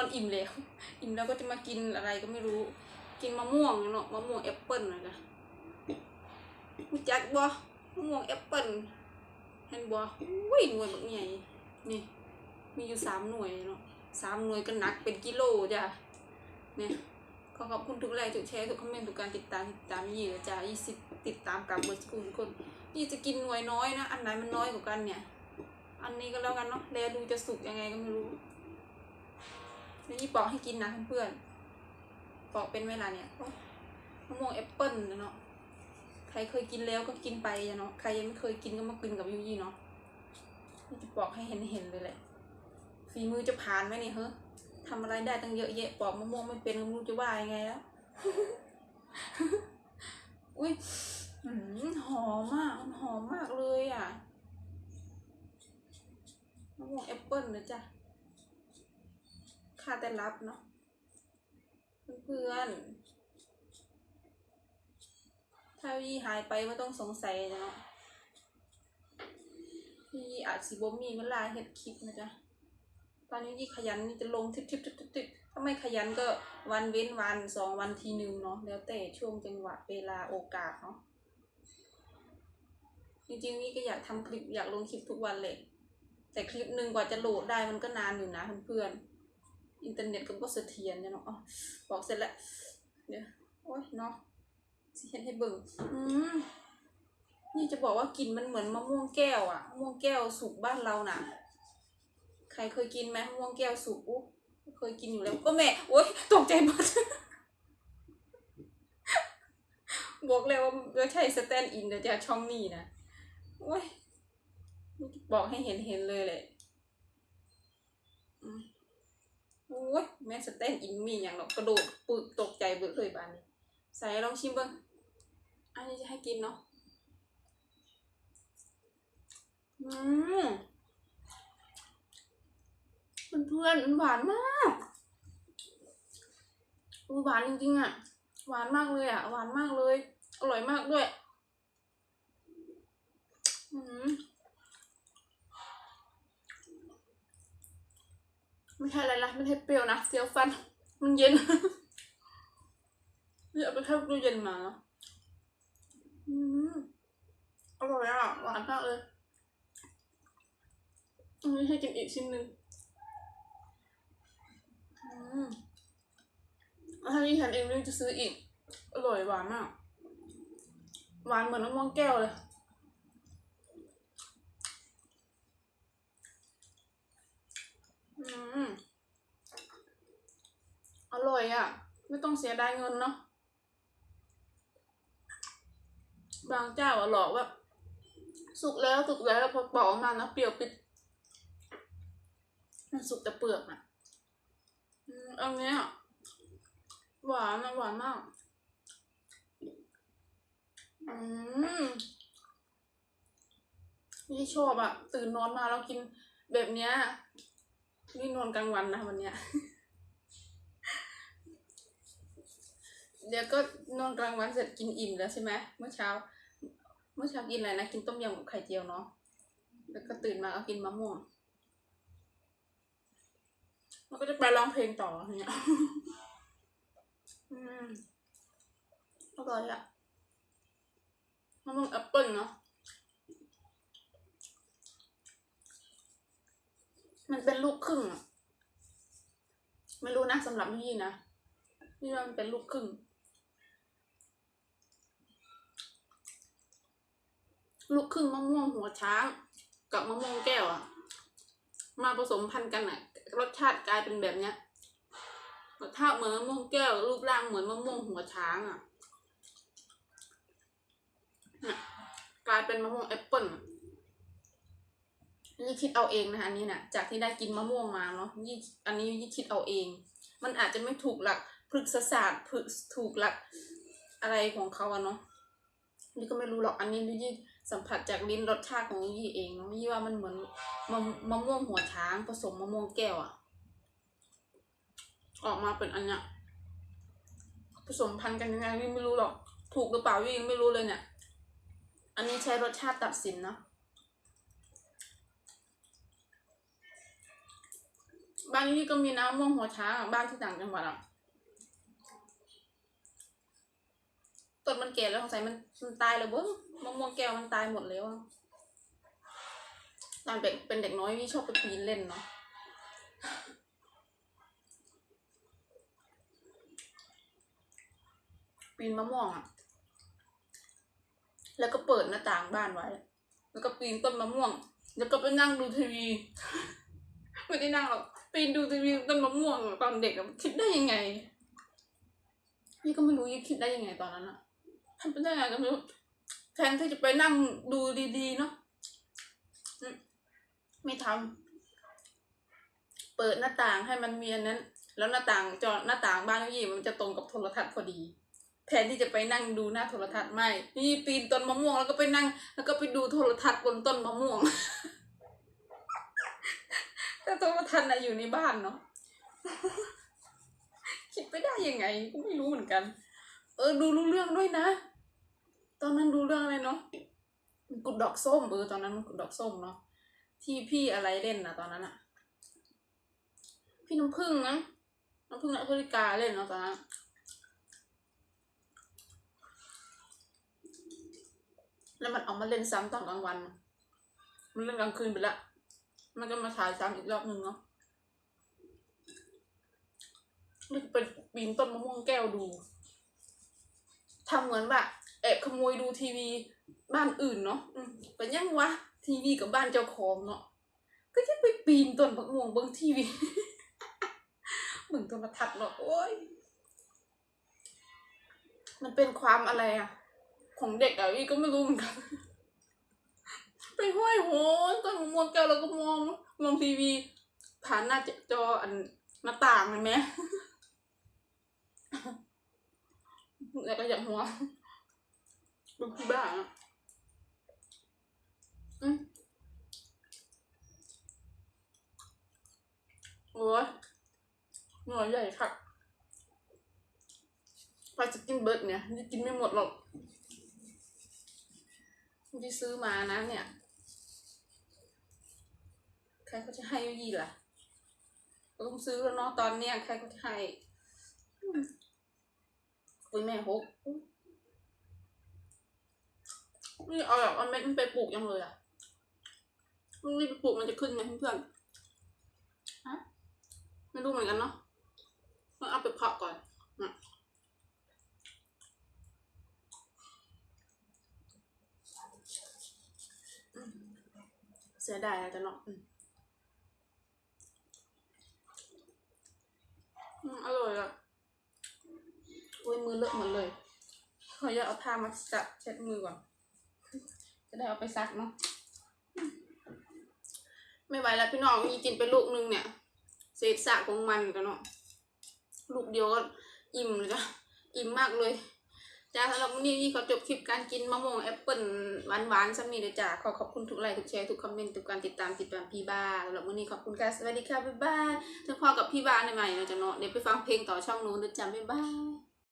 นอนอิ่มแล้ว อิ่มแล้วก็จะมากินอะไรก็ไม่รู้ กินมะม่วงเนาะมะม่วงแอปเปิ้ลนะจ๊ะรู้จักบ่มะม่วงแอปเปิ้ลเห็นบ่อุ้ยหน่วยแบบใหญ่นี่ มีอยู่สามหน่วยเนาะสามหน่วยก็หนักเป็นกิโลจ้ะเนี่ยขอขอบคุณทุกไลค์ทุกแชร์ทุกคอมเมนต์ทุกการติดตามติดตามยี่นะจ้ะยี่สิบติดตามกับเบอร์สกูลทุกคนนี่จะกินหน่วยน้อยนะ อันไหนมันน้อยกว่ากันเนี่ย อันนี้ก็แล้วกันเนาะแลดูจะสุกยังไงก็ไม่รู้ แล้วนี่ปอกให้กินนะเพื่อนๆปอกเป็นเวลาเนี่ยมะม่วงแอปเปิ้ลเนาะใครเคยกินแล้วก็กินไปเนาะใครยังไม่เคยกินก็มากินกับยูยี่เนาะนี่จะปอกให้เห็นเห็นๆเลยแหละฝีมือจะผ่านไหมเนี่ยเฮ้ยทำอะไรได้ตั้งเยอะแยะปอกมะม่วงไม่เป็นก็ไม่รู้จะว่ายังไงแล้วอุ้ยหอมมากหอมมากเลยอะมะม่วงแอปเปิ้ลนะจ๊ะาแต่รับเนาะเพื่อนๆถ้ายี่หายไปไม่ต้องสงสัยนะเนาะยี่อาจสิบ่มีเวลาเฮ็ดคลิปนะจ๊ะ ตอนนี้ยี่ขยันนี่จะลงทิปทิปทิปทิปทิปถ้าไม่ขยันก็วันเว้นวันสองวันทีหนึ่งเนาะ แล้วแต่ช่วงจังหวะเวลาโอกาสเนาะ จริงๆนี่ก็อยากทำคลิปอยากลงคลิปทุกวันเลย แต่คลิปหนึ่งกว่าจะโหลดได้มันก็นานอยู่นะเพื่อนๆ อินเทอร์เน็ตก็บ่เสถียรเนี่ยเนาะอ๋อบอกเสร็จแล้วเดี๋ยวโอ้ยเนาะสิเห็นให้เบิ่งอืมนี่จะบอกว่ากลิ่นมันเหมือนมะม่วงแก้วอะมะม่วงแก้วสุกบ้านเราน่ะ ใครเคยกินไหมมะม่วงแก้วสุกอุ๊เคยกินอยู่แล้วก็แม่โอ๊ยตกใจหมดบอกเลยว่าไม่ใช่สแตนด์อินเดี๋ยวจะช่องนี้นะโอ้ยบอกให้เห็นเห็นเลยแหละอืม โอ้ยแม่สแตนอินมีอย่างหรอกกระโดดปึกตกใจเบิกเลยบานนี้ ใส่ลองชิมเบ้างอันนี้จะให้กินเนาะอืมเพื่อนๆมันหวานมากหวานจริงๆอะ หวานมากเลยอะ หวานมากเลย อร่อยมากด้วย อืม ไม่ใช่อะไรละไม่ใช่เปรี้ยวนะเสียวฟัน มันเย็นนี่เอาไปเข้าตู้เย็นมาอืมอร่อยอะหวานมากเลยอันนี้ให้กินอีกชิ้นหนึ่งอืมถ้ามีฉันเองนี่จะซื้ออีก อร่อยหวานมาก หวานเหมือนมะม่วงแก้วเลย อืม อร่อยอะ ไม่ต้องเสียดายเงินเนาะบางเจ้าอะหลอกว่า สุกแล้วสุกแล้วพอปอกออกมานะเปรี้ยวปิด มันสุกแต่เปลือกอะอืมอันนี้หวานนะหวานมาก อืมนี่ชอบอะตื่นนอนมาแล้วกินแบบเนี้ยนี่นอนกลางวันนะวันเนี้ย เดี๋ยวก็นอนกลางวันเสร็จกินอิ่มแล้วใช่ไหมเมื่อเช้า เมื่อเช้ากินอะไรนะ กินต้มยำกับไข่เจียวเนาะแล้วก็ตื่นมาก็กินมะม่วงแล้วก็จะไปร้องเพลงต่อเนี่ยอืมอร่อยอะมะม่วงแอปเปิ้ลเนาะมันเป็นลูกครึ่งอะไม่รู้นะสำหรับพี่นะนี่มันเป็นลูกครึ่ง ลูกครึ่งมะม่วงหัวช้าง กับมะม่วงแก้วอะมาผสมพันธุ์กันอะรสชาติกลายเป็นแบบเนี้ยรสชาติเหมือนมะม่วงแก้ว รูปร่างเหมือนมะม่วงหัวช้างอะเนี่ยกลายเป็นมะม่วงแอปเปิ้ลนี่คิดเอาเองนะคะอันนี้นะจากที่ได้กินมะม่วงมาเนาะยี่อันนี้ยี่คิดเอาเอง มันอาจจะไม่ถูกหลักพฤกษศาสตร์ถูกหลักอะไรของเขาอะเนาะนี่ก็ไม่รู้หรอกอันนี้ยี่ สัมผัสจากลิ้นรสชาติของยี่เองยี่ว่ามันเหมือนมะมะม่วงหัวช้างผสมมะม่วงแก้วอะออกมาเป็นอันเนี้ยผสมพันธุ์กันยังไงนี่ไม่รู้หรอก ถูกหรือเปล่าวี่ยังไม่รู้เลยเนี่ย อันนี้ใช้รสชาติตัดสินเนาะบ้านนี้ก็มีน้ำม่วงหัวช้างบ้านที่ต่างจังหวัดอะ ต้นมันแก่แล้วสงสัยมันมันตายแล้วเบิ้งมะม่วงแก้วมันตายหมดแล้วอะตอนเป็นเป็นเด็กน้อยพี่ชอบไปปีนเล่นเนาะปีนมะม่วงอะ แล้วก็เปิดหน้าต่างบ้านไว้ แล้วก็ปีนต้นมะม่วง แล้วก็ไปนั่งดูทีวี ไม่ได้นั่งหรอก ปีนดูทีวีต้นมะม่วงตอนเด็กอะคิดได้ยังไงพี่ก็ไม่รู้ยังคิดได้ยังไงตอนนั้นอะ ทำไปได้ไงก็ไม่รู้แทนที่จะไปนั่งดูดีๆเนาะไม่ทำเปิดหน้าต่างให้มันมีอันนั้น แล้วหน้าต่างจอหน้าต่างบ้านยี่มันจะตรงกับโทรทัศน์พอดี แทนที่จะไปนั่งดูหน้าโทรทัศน์ไม่ นี่ปีนต้นมะม่วงแล้วก็ไปนั่ง แล้วก็ไปดูโทรทัศน์บนต้นมะม่วงแต่โทรทัศน์น่ะอยู่ในบ้านเนาะคิดไปได้ยังไงก็ไม่รู้เหมือนกัน เออดูรู้เรื่องด้วยนะ ตอนนั้นดูเรื่องอะไรเนาะกุดดอกส้มเออตอนนั้นมันกุดดอกส้มเนาะที่พี่อะไรเล่นนะตอนนั้นอะพี่น้ำพึ่งนะน้ำพึ่งและพริกาเล่นเนาะตอนนั้นแล้วมันเอามาเล่นซ้ำตอนกลางวัน มันเล่นกลางคืนไปละ มันก็มาฉายซ้ำอีกรอบหนึ่งเนาะนี่เป็นปีนต้นมะม่วงแก้วดู ทำเหมือนแบบ แอบขโมยดูทีวีบ้านอื่นเนาะอืมเป็นยังวะทีวีกับบ้านเจ้าของเนาะก็จะไปปีนต้นมะม่วงเบิ้งทีวีเหมือนโทรทัศน์เนาะโอ้ยมันเป็นความอะไรอะของเด็กอะพี่ก็ไม่รู้เหมือนกันไปห้อยโหนต้นมะม่วงแก้วแล้วก็มองมองทีวี ผ่านหน้าจออันหน้าต่างเห็นไหมแล้วก็อยากหัว เป็นพี่บ้าอะอืมโอ้ยหน่อยใหญ่ค่ะพอจะกินเบิร์ดเนี่ยนี่กินไม่หมดหรอกที่ซื้อมานะเนี่ย ใครเขาจะให้ยี่ล่ะต้องซื้อแล้วเนาะตอนเนี้ยใครเขาจะให้อืมปุยแม่หก นี่เอาแบบเอาเม็ดมันไปปลูกยังเลยอะมันรีบไปปลูกมันจะขึ้นไหมเพื่อนๆฮะไม่รู้เหมือนกันเนาะต้องเอาไปเพาะก่อนนะอืมเสียดายอะแต่เนาะอืมอืมอร่อยอะโอ้ยมือเลอะหมดเลย ขออยากเอาผ้ามาจับเช็ดมือก่อน จะได้เอาไปซักเนาะไม่ไหวแล้วพี่น้องอีกินไปลูกนึงเนี่ย เศษสะของมันกันเนาะลูกเดียวก็อิ่มเลยจ้ะอิ่มมากเลยจ้าสำหรับวันนี้นี่ขอจบคลิปการกินมะม่วงแอปเปิลหวานๆสักนิดเลยจ้าขอขอบคุณทุกไลค์ทุกแชร์ทุกคอมเมนต์ทุกการติดตามติดตามพี่บ้าสำหรับวันนี้ขอบคุณค่ะสวัสดีค่ะบ๊ายบายถึงพอกับพี่บ้าในใหม่ๆนะจ๊ะเนาะเดี๋ยวไปฟังเพลงต่อช่องนู้นนะจ๊ะบ๊ายบาย